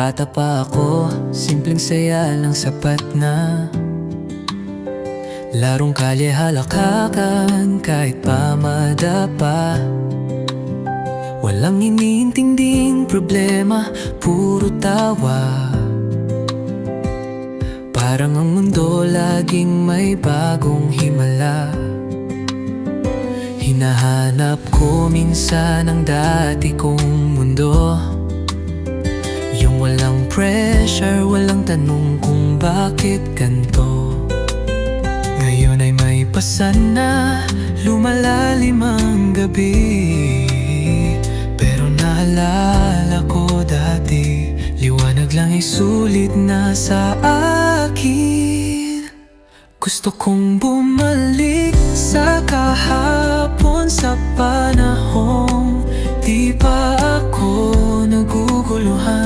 bata pa ako, simpleng saya lang sapat na. Larong kalye halakakan kahit pa madapa. Walang iniintinding problema, puro tawa. Parang ang mundo laging may bagong himala. Hinahanap ko minsan ang dati kong mundo walang pressure, walang tanong kung bakit ganto Ngayon ay may pasan na lumalalim ang gabi. Pero naalala ko dati Liwanag lang ay na sa akin. Gusto kong bumalik sa kahapon sa panahong Di pa ako naguguluhan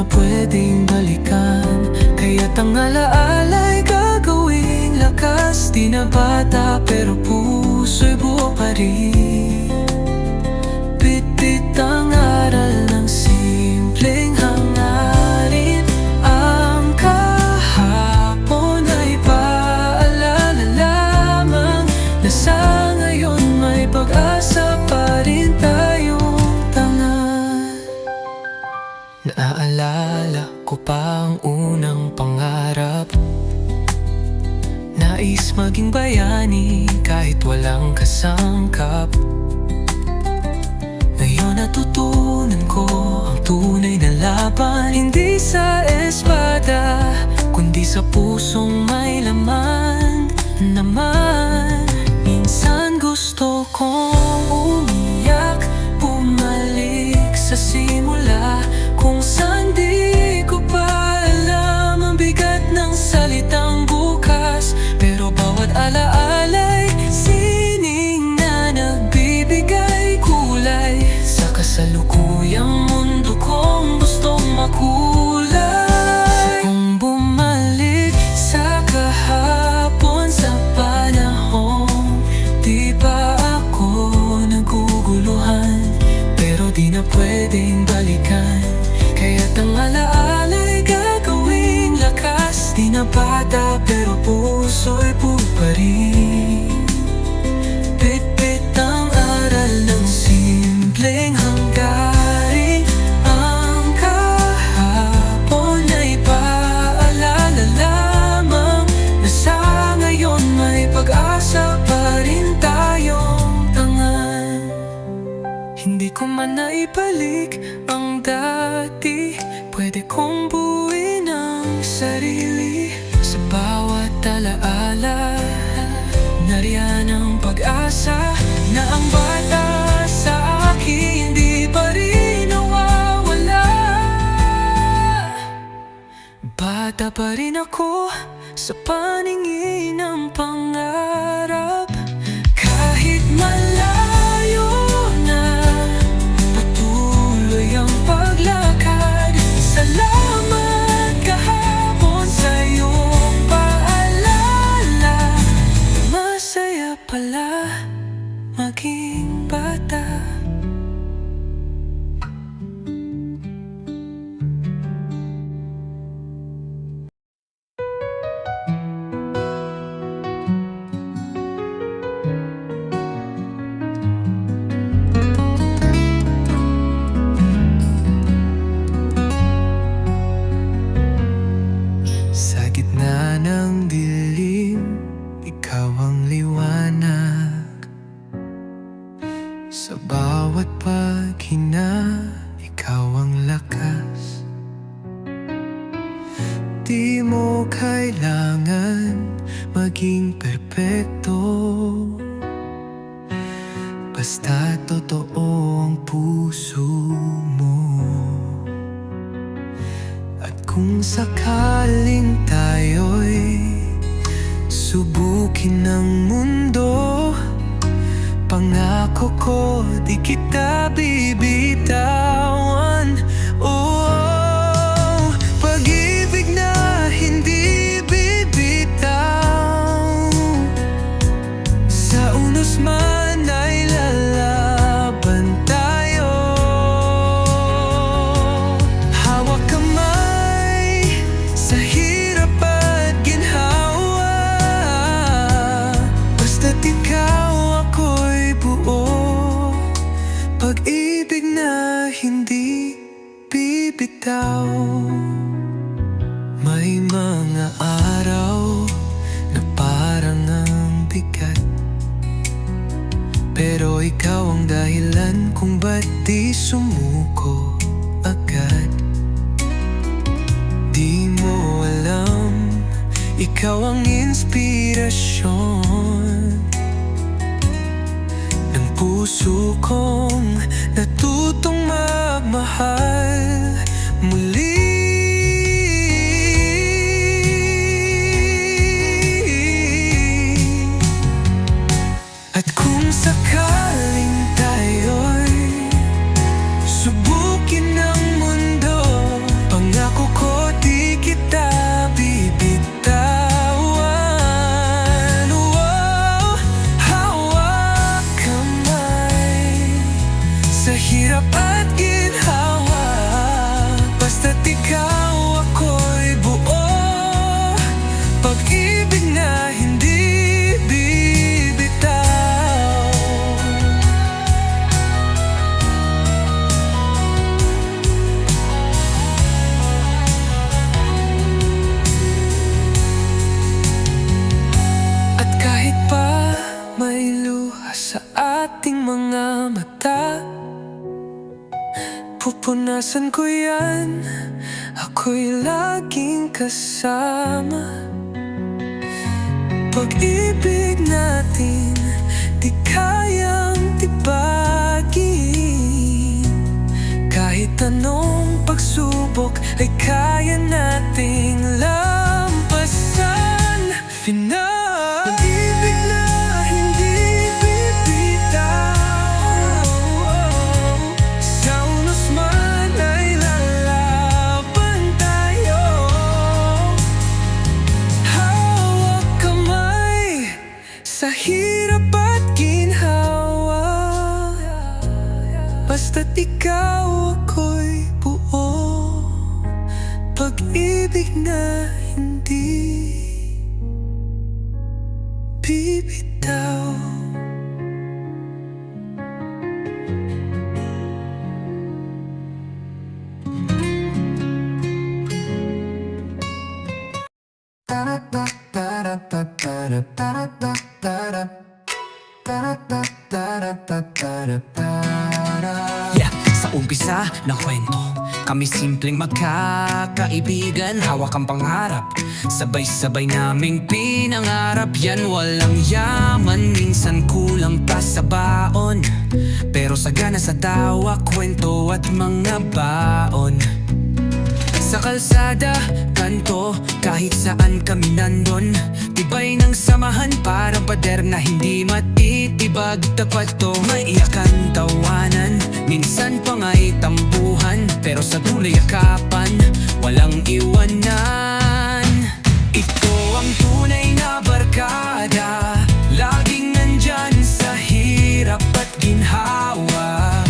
na pwedeng balikan. Kaya't ang alaala'y gagawing lakas. Di na bata pero puso'y buo pa rin. Bit-bit ang aral Nais maging bayani kahit walang kasangkap. Ngayon natutunan ko ang tunay na laban Hindi sa espada, kundi sa pusong may laman naman. Minsan gusto kong umiyak, bumalik sa simula Kung saan di pa rin ako Sa paningin ng pangarap subukin ng mundo. Pangako ko di kita bibitawan Pupunasan ko yan? Ako'y laging kasama. Pag-ibig natin Di kayang tibagin. Kahit anong pagsubok Ay kaya nating lampasan. Final bibitaw Yeah, simpleng magkakaibigan Hawak ang pangarap. Sabay-sabay naming pinangarap Yan walang yaman Minsan kulang pa sa baon. Pero sagana sa tawa Kwento at mga baon. Sa kalsada, kanto, kahit saan kami nandun Tibay ng samahan parang pader na hindi matitibag Tapat to, maiyakan, tawanan. Minsan pa nga'y Pero sa dulo yakapan, walang iwanan. Ito ang tunay na barkada Laging nandyan sa hirap at ginhawa.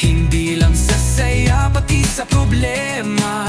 Hindi lang sa saya, pati sa problema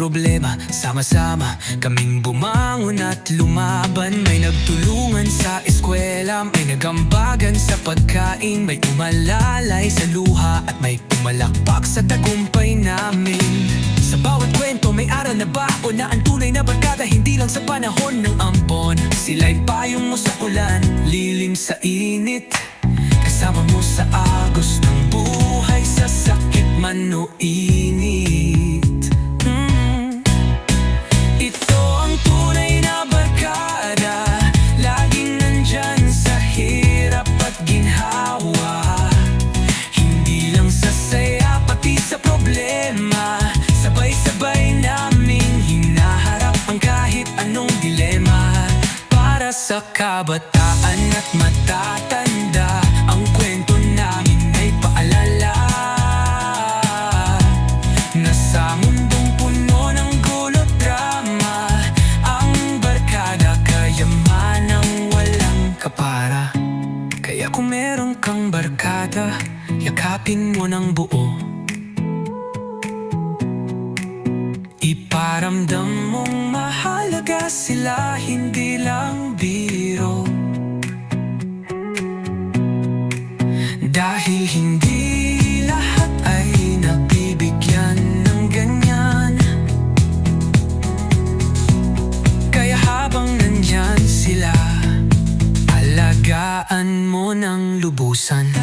problema. Sama-sama kaming bumangon at lumaban. May nagtulungan sa eskwela May nagambagan sa pagkain May umalalay sa luha At may pumalakpak sa tagumpay namin. Sa bawat kwento may aral na bao Na ang tunay na barkada Hindi lang sa panahon ng ampon Sila'y payong mo sa ulan Lilim sa init. Kasama mo sa agos ng buhay Sa sakit man o init Para sa Dahil hindi lahat ay nabibigyan ng ganyan. Kaya habang nandyan sila Alagaan mo ng lubusan.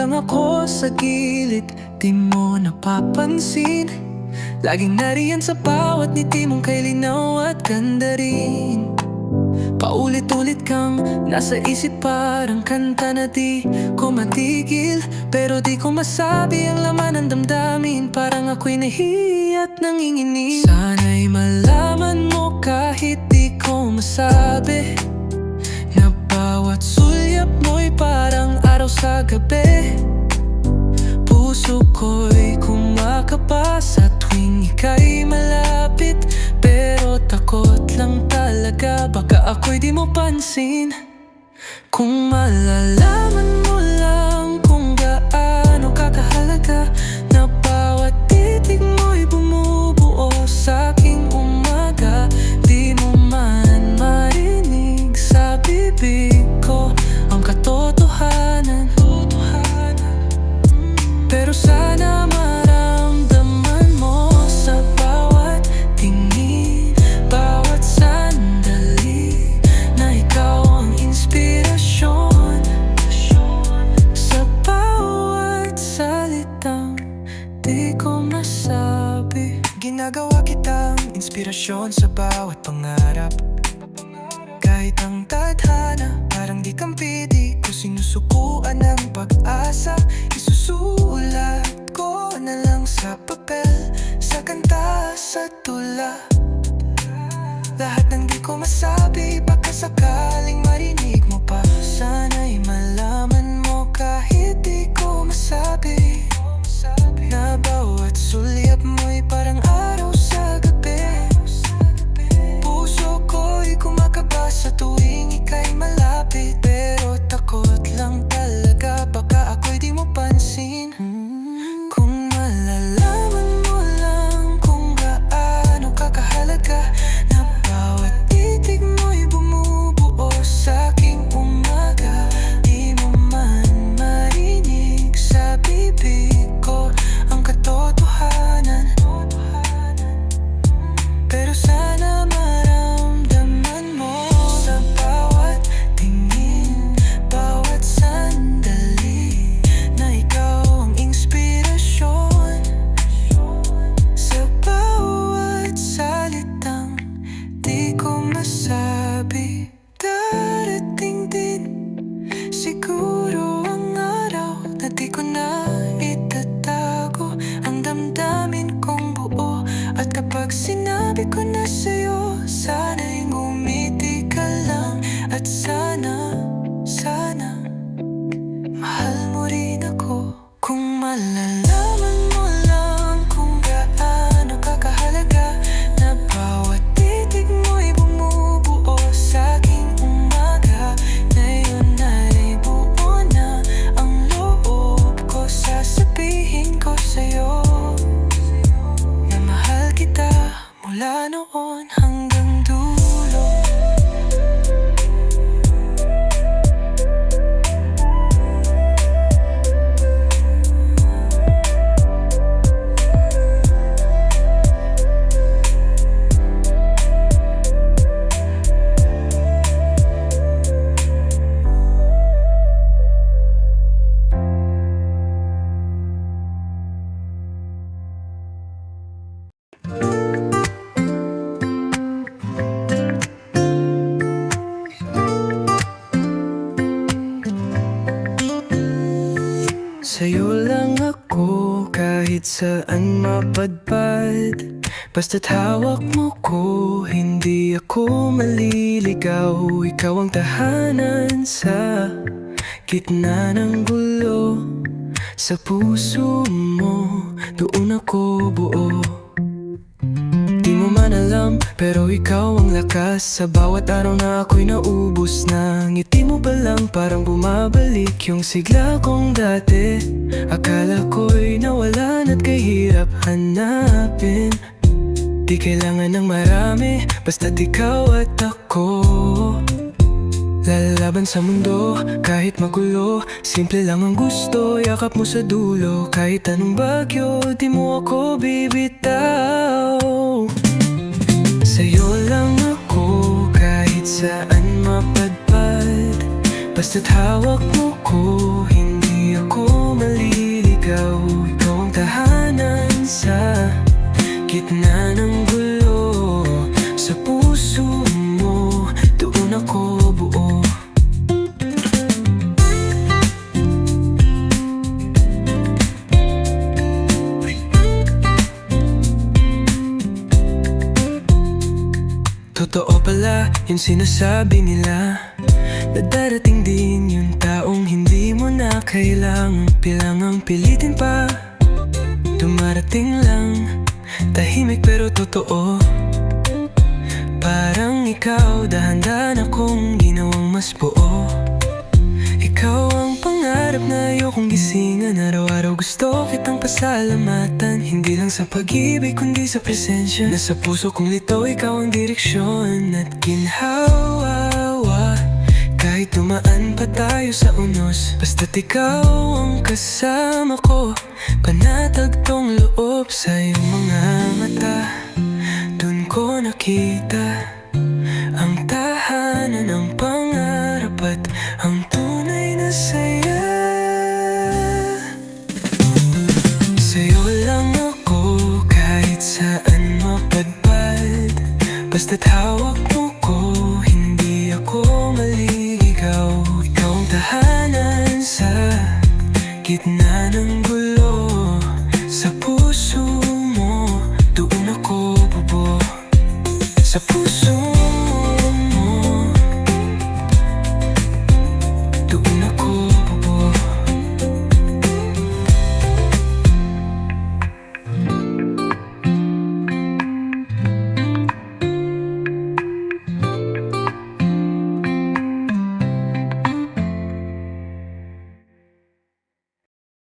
lang ako sa gilid Di mo napapansin. Laging nariyan sa bawat ngiti mong kay at ganda rin. Paulit-ulit kang nasa isip parang kanta na di ko matigil. Pero di ko masabi ang laman ng damdamin Parang ako'y nahi at nanginginig. Sana'y malaman mo kahit di ko masabi Na bawat sulyap mo'y parang araw sa gabi ako'y kumakapas At tuwing ika'y malapit. Pero takot lang talaga Baka ako'y di mo pansin. Kung malalaman mo ko masabi Baka sakaling marinig mo pa. Sana'y malaman mo kahit di ko masabi Na bawat sulyap Kapag sinabi ko na sa'yo kahit saan mapadpad Basta't hawak mo ko, hindi ako maliligaw. Ikaw ang tahanan sa gitna ng gulo. Sa puso mo, doon ako buo man alam, pero ikaw ang lakas. Sa bawat araw na ako'y naubos na Ngiti mo pa lang parang bumabalik Yung sigla kong dati. Akala ko'y nawalan at kahirap hanapin. Di kailangan ng marami Basta't ikaw at ako. Lalaban sa mundo, kahit magulo Simple lang ang gusto, yakap mo sa dulo. Kahit anong bagyo, di mo ako bibitaw Sa'yo lang ako, kahit saan mapadpad. Basta't hawak mo ko, hindi ako maliligaw. Ikaw ang tahanan sa gitna ng gulo. Sa puso mo, doon ako Pala yung sinasabi nila. Na darating din yung taong hindi mo na kailangang Pilangang pilitin pa. Dumarating lang Tahimik pero totoo. Parang ikaw dahan-dahan akong ginawang mas buo. Ikaw ang pangarap na ayokong gisingan. Araw-araw gusto kitang pasalamatan. Hindi lang sa pag-ibig kundi sa presensya. Nasa puso kong lito ikaw ang direksyon. At ginhawawa Kahit dumaan pa tayo sa unos. Basta't ikaw ang kasama ko Panatag tong loob sa iyong mga mata. Doon ko nakita the tower.